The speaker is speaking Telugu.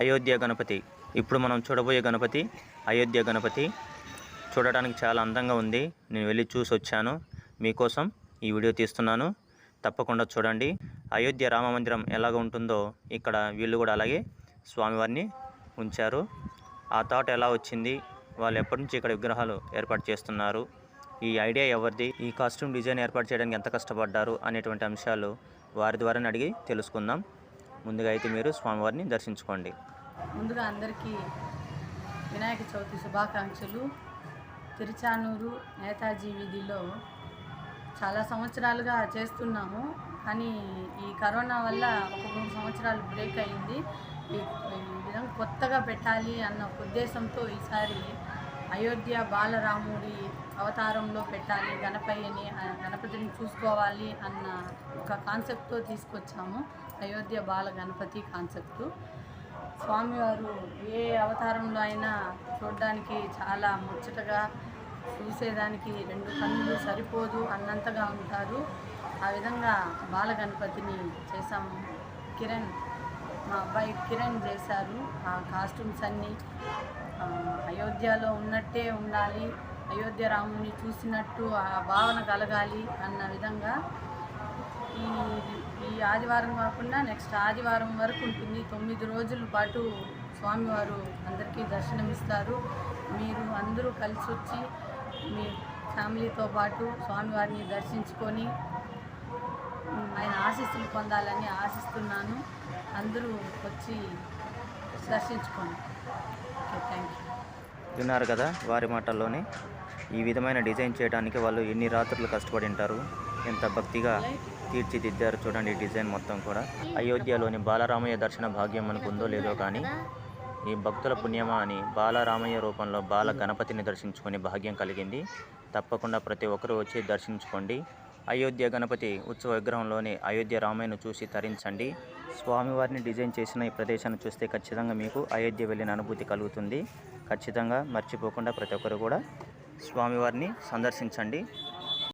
అయోధ్య గణపతి. ఇప్పుడు మనం చూడబోయే గణపతి అయోధ్య గణపతి చూడడానికి చాలా అందంగా ఉంది. నేను వెళ్ళి చూసి వచ్చాను. మీకోసం ఈ వీడియో తీస్తున్నాను. తప్పకుండా చూడండి. అయోధ్య రామ మందిరం ఎలాగ ఉంటుందో ఇక్కడ వీళ్ళు కూడా అలాగే స్వామివారిని ఉంచారు. ఆ థాట్ ఎలా వచ్చింది? వాళ్ళు ఎప్పటి నుంచి ఇక్కడ విగ్రహాలు ఏర్పాటు చేస్తున్నారు? ఈ ఐడియా ఎవరిది? ఈ కాస్ట్యూమ్ డిజైన్ ఏర్పాటు చేయడానికి ఎంత కష్టపడ్డారు? అనేటువంటి అంశాలు వారి ద్వారానే అడిగి తెలుసుకుందాం. ముందుగా అయితే మీరు స్వామివారిని దర్శించుకోండి. ముందుగా అందరికీ వినాయక చవితి శుభాకాంక్షలు. తిరుచానూరు నేతాజీ వీధిలో చాలా సంవత్సరాలుగా చేస్తున్నాము. కానీ ఈ కరోనా వల్ల ఒక మూడు సంవత్సరాలు బ్రేక్ అయింది. ఈ విధంగా కొత్తగా పెట్టాలి అన్న ఉద్దేశంతో ఈసారి అయోధ్య బాలరాముడి అవతారంలో పెట్టాలి గణపయ్యని గణపతిని చూసుకోవాలి అన్న ఒక కాన్సెప్ట్తో తీసుకొచ్చాము. అయోధ్య బాల గణపతి కాన్సెప్టు. స్వామివారు ఏ అవతారంలో అయినా చూడడానికి చాలా ముచ్చటగా చూసేదానికి రెండు కన్నులు సరిపోదు అన్నంతగా ఉంటారు. ఆ విధంగా బాల గణపతిని చేశాము. కిరణ్ మా అబ్బాయి కిరణ్ చేశారు. ఆ కాస్ట్యూమ్స్ అన్నీ అయోధ్యలో ఉన్నట్టే ఉండాలి అయోధ్య రాముని చూసినట్టు ఆ భావన కలగాలి అన్న విధంగా ఈ ఈ ఆదివారం కాకుండా నెక్స్ట్ ఆదివారం వరకు ఉంటుంది. తొమ్మిది రోజుల పాటు స్వామివారు అందరికీ దర్శనమిస్తారు. మీరు అందరూ కలిసి వచ్చి మీ ఫ్యామిలీతో పాటు స్వామివారిని దర్శించుకొని ఆయన ఆశీస్సులు పొందాలని ఆశిస్తున్నాను. అందరూ వచ్చి దర్శించుకోండి. Okay thank you. విన్నారు కదా వారి మాటల్లోనే? ఈ విధమైన డిజైన్ చేయడానికి వాళ్ళు ఎన్ని రాత్రులు కష్టపడి ఉంటారు? ఎంత భక్తిగా తీర్చిదిద్దారు చూడండి డిజైన్ మొత్తం కూడా. అయోధ్యలోని బాలరామయ్య దర్శన భాగ్యం మనకు లేదో కానీ ఈ భక్తుల పుణ్యమా అని బాలరామయ్య రూపంలో బాల గణపతిని దర్శించుకునే భాగ్యం కలిగింది. తప్పకుండా ప్రతి ఒక్కరూ వచ్చి దర్శించుకోండి. అయోధ్య గణపతి ఉత్సవ విగ్రహంలోని అయోధ్య రామయ్యను చూసి తరించండి. స్వామివారిని డిజైన్ చేసిన ఈ ప్రదేశాన్ని చూస్తే ఖచ్చితంగా మీకు అయోధ్య వెళ్ళిన అనుభూతి కలుగుతుంది. ఖచ్చితంగా మర్చిపోకుండా ప్రతి ఒక్కరు కూడా స్వామివారిని సందర్శించండి.